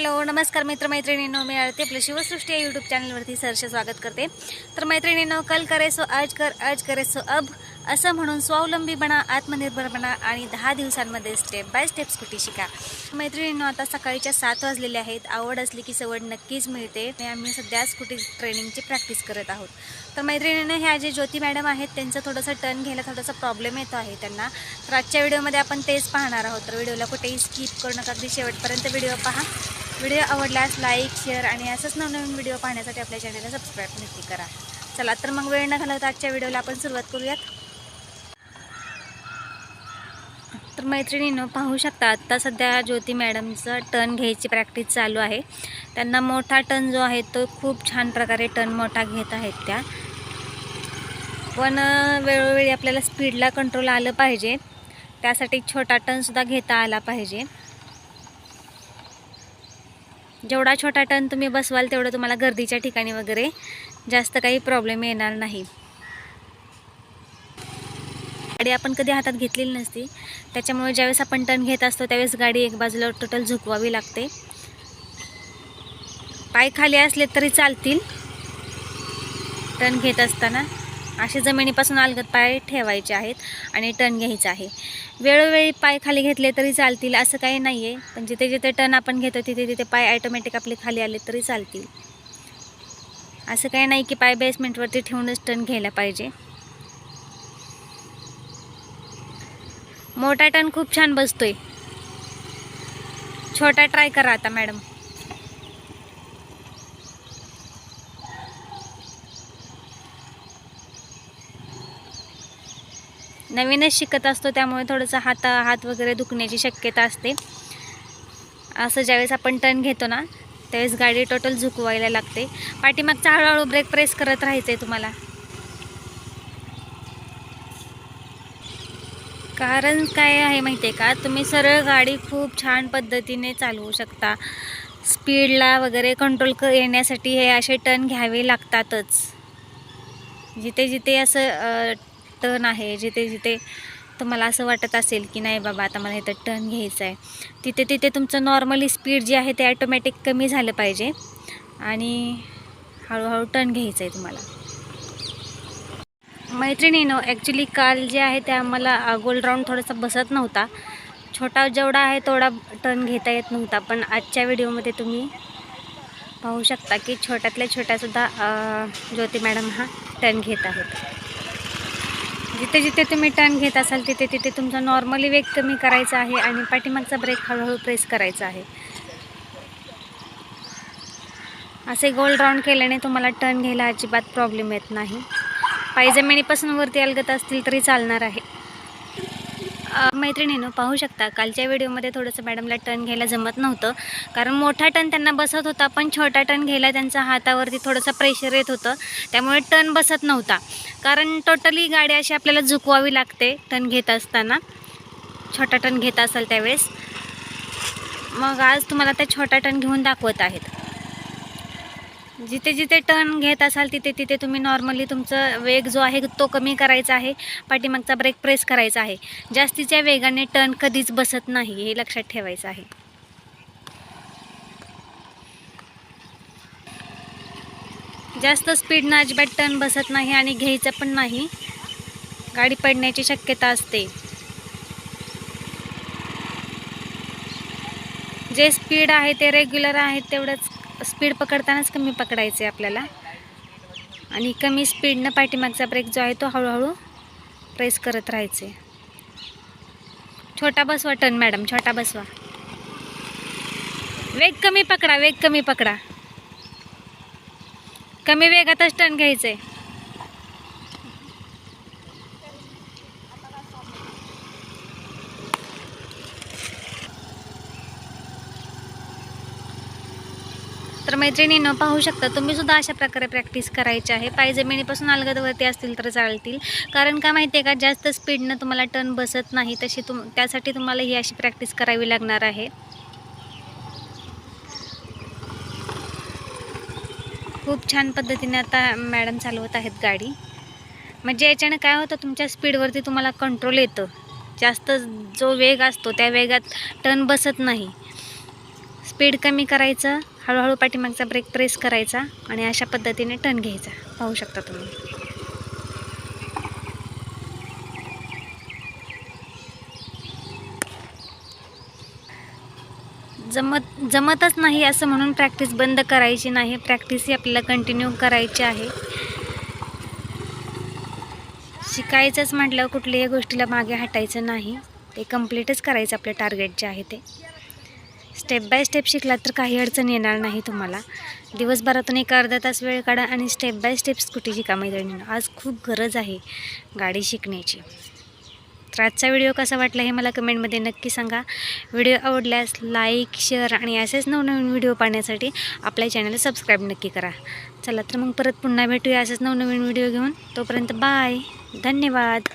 Hello नमस्कार मित्रमैत्रिणींनो. मी आरती आपल्या शिवसृष्टी या यूट्यूब चॅनलवरती सरसे स्वागत करते. तर मैत्रिणींनो कल करे सो आज कर आज करे सो अब. असं म्हणून स्वावलंबी बना आत्मनिर्भर बना आणि दहा दिवसांमध्ये स्टेप बाय स्टेप स्कूटी शिका. मैत्रिणींनो आता सकाळीच्या सात वाजलेले आहेत. आवड असली की सवड नक्कीच मिळते आम्ही सध्या स्कूटी ट्रेनिंगची प्रॅक्टिस करत आहोत. तर मैत्रिणींनो ह्या जे ज्योती मॅडम आहेत त्यांचं थोडंसं टर्न घ्यायला थोडासा प्रॉब्लेम येतो आहे त्यांना. तर आजच्या व्हिडिओमध्ये आपण तेच पाहणार आहोत. तर व्हिडिओला कुठेही स्किप करू नका. अगदी शेवटपर्यंत व्हिडिओ पहा. व्हिडिओ आवडल्यास लाईक शेअर आणि असंच नवनवीन व्हिडिओ पाहण्यासाठी आपल्या चॅनलला सबस्क्राईब नक्की करा. चला तर मग वेळ न घालवता आजच्या व्हिडिओला आपण सुरुवात करूयात. तर मैत्रिणीनं पाहू शकता आत्ता सध्या ज्योती मॅडमचं टर्न घ्यायची प्रॅक्टिस चालू आहे. त्यांना मोठा टर्न जो आहे तो खूप छान प्रकारे टर्न मोठा घेत आहेत त्या. पण वेळोवेळी आपल्याला स्पीडला कंट्रोल आलं पाहिजे. त्यासाठी छोटा टर्नसुद्धा घेता आला पाहिजे. जेवढा छोटा टर्न तुम्ही बसवाल तेवढं तुम्हाला गर्दीच्या ठिकाणी वगैरे जास्त काही प्रॉब्लेम येणार नाही. गाडी आपण कधी हातात घेतलेली नसती. त्याच्यामुळे ज्यावेळेस आपण टर्न घेत असतो त्यावेळेस गाडी एक बाजूला टोटल झुकवावी लागते. पाय खाली असले तरी चालतील. टर्न घेत असताना. असे जमिनीपासून अलगद पाय ठेवायचे आहेत आणि टन घ्यायचं आहे. वेळोवेळी पाय खाली घेतले तरी चालतील असं काही नाही आहे पण जिथे जिथे टन आपण घेतो तिथे तिथे पाय ॲटोमॅटिक आपले खाली आले तरी चालतील. असं काही नाही की पाय बेसमेंटवरती ठेवूनच टन घ्यायला पाहिजे. मोठा टन खूप छान बसतोय. छोटा ट्राय करा आता मॅडम नवीनच शिकत असतो त्यामुळे थोडंसं हात हात वगैरे दुखण्याची शक्यता असते. असं ज्यावेळेस आपण टर्न घेतो ना त्यावेळेस गाडी टोटल झुकवायला लागते. पाठीमागचा हळूहळू ब्रेक प्रेस करत राहायचं आहे तुम्हाला. कारण काय आहे माहिती आहे का? तुम्ही सरळ गाडी खूप छान पद्धतीने चालवू शकता. स्पीडला वगैरे कंट्रोल क येण्यासाठी हे असे टर्न घ्यावे लागतातच. जिथे जिथे असं टर्न आहे जिथे जिथे तुम्हाला असं वाटत असेल की नाही बाबा आता मला इथं टर्न घ्यायचं आहे. तिथे तिथे तुमचं नॉर्मली स्पीड जी आहे ते ॲटोमॅटिक कमी झालं पाहिजे. आणि हळूहळू टर्न घ्यायचं आहे तुम्हाला. मैत्रिणीनं ॲक्च्युली काल जे आहे ते आम्हाला गोल राऊंड थोडासा बसत नव्हता. छोटा जेवढा आहे तेवढा टर्न घेता येत नव्हता. पण आजच्या व्हिडिओमध्ये तुम्ही पाहू शकता की छोट्यातल्या छोट्यासुद्धा ज्योती मॅडम हा टर्न घेत आहेत. जिथे जिथे तुम्ही टर्न घेत असाल तिथे तिथे तुमचा नॉर्मली वेग कमी करायचा आहे आणि पाठीमागचा ब्रेक हळूहळू प्रेस करायचा आहे. असे गोल राऊंड केल्याने तुम्हाला टर्न घ्यायला अजिबात प्रॉब्लेम येत नाही. पाय जमिनीपासून वरती अलगत असतील तरी चालणार आहे. मैत्रिणीनं पाहू शकता कालच्या व्हिडिओमध्ये थोडंसं मॅडमला टर्न घ्यायला जमत नव्हतं. कारण मोठा टर्न त्यांना बसत होता पण छोटा टर्न घ्यायला त्यांचा हातावरती थोडंसं प्रेशर येत होतं. त्यामुळे टर्न बसत नव्हता. कारण टोटली गाडी अशी आपल्याला झुकवावी लागते टर्न घेत असताना. छोटा टर्न घेत असाल त्यावेळेस. मग आज तुम्हाला त्या छोटा टर्न घेऊन दाखवत आहेत. जिथे जिथे टर्न घेत असाल तिथे तिथे तुम्ही नॉर्मली तुमचा वेग जो आहे तो कमी करायचा आहे. पाठीमागचा ब्रेक प्रेस करायचा आहे. जास्तीच्या वेगाने टर्न कधीच बसत नाही हे लक्षात ठेवायचं आहे. जास्त स्पीडनं अजिबात टर्न बसत नाही आणि घ्यायचं पण नाही. गाडी पडण्याची शक्यता असते. जे स्पीड आहे ते रेग्युलर आहे तेवढंच. स्पीड पकडतानाच कमी पकडायचे आपल्याला. आणि कमी स्पीडनं पाठीमागचा ब्रेक जो आहे तो हळूहळू प्रेस करत राहायचे. छोटा बसवा टर्न मॅडम छोटा बसवा. वेग कमी पकडा वेग कमी पकडा. कमी वेगातच टर्न आहे तर मैत्रिणीनं पाहू शकता तुम्ही सुद्धा अशा प्रकारे प्रॅक्टिस करायची आहे. पाय जमिनीपासून अलगदवरती असतील तर चालतील. कारण काय माहिती आहे का जास्त स्पीडनं तुम्हाला टर्न बसत नाही तशी तुम त्यासाठी तुम्हाला ही अशी प्रॅक्टिस करावी लागणार आहे. खूप छान पद्धतीने आता मॅडम चालवत आहेत गाडी. म्हणजे याच्यानं काय होतं तुमच्या स्पीडवरती तुम्हाला कंट्रोल येतं. जास्त जो वेग असतो त्या वेगात टर्न बसत नाही. स्पीड कमी करायचं हळूहळू पाठीमागचा ब्रेक प्रेस करायचा आणि अशा पद्धतीने टर्न घ्यायचा. पाहू शकता तुम्ही. जमत जमतच नाही असं म्हणून प्रॅक्टिस बंद करायची नाही. प्रॅक्टिस ही आपल्याला कंटिन्यू करायची आहे. शिकायचंच म्हटल्यावर कुठल्याही गोष्टीला मागे हटायचं नाही. ते कम्प्लीटच करायचं आपलं टार्गेट जे आहे ते. स्टेप बाय स्टेप शिकलात तर काही अडचण येणार नाही तुम्हाला. दिवसभरातून एक अर्धा तास वेळ काढा आणि स्टेप बाय स्टेप स्कूटी शिका मैत्रिणींनो आज खूप गरज आहे गाडी शिकण्याची. तर आजचा व्हिडिओ कसा वाटला हे मला कमेंटमध्ये नक्की सांगा. व्हिडिओ आवडल्यास लाईक शेअर आणि असेच नवनवीन व्हिडिओ पाहण्यासाठी आपल्या चॅनलला सबस्क्राईब नक्की करा. चला तर मग परत पुन्हा भेटूया असेच नवनवीन व्हिडिओ घेऊन. तोपर्यंत बाय. धन्यवाद.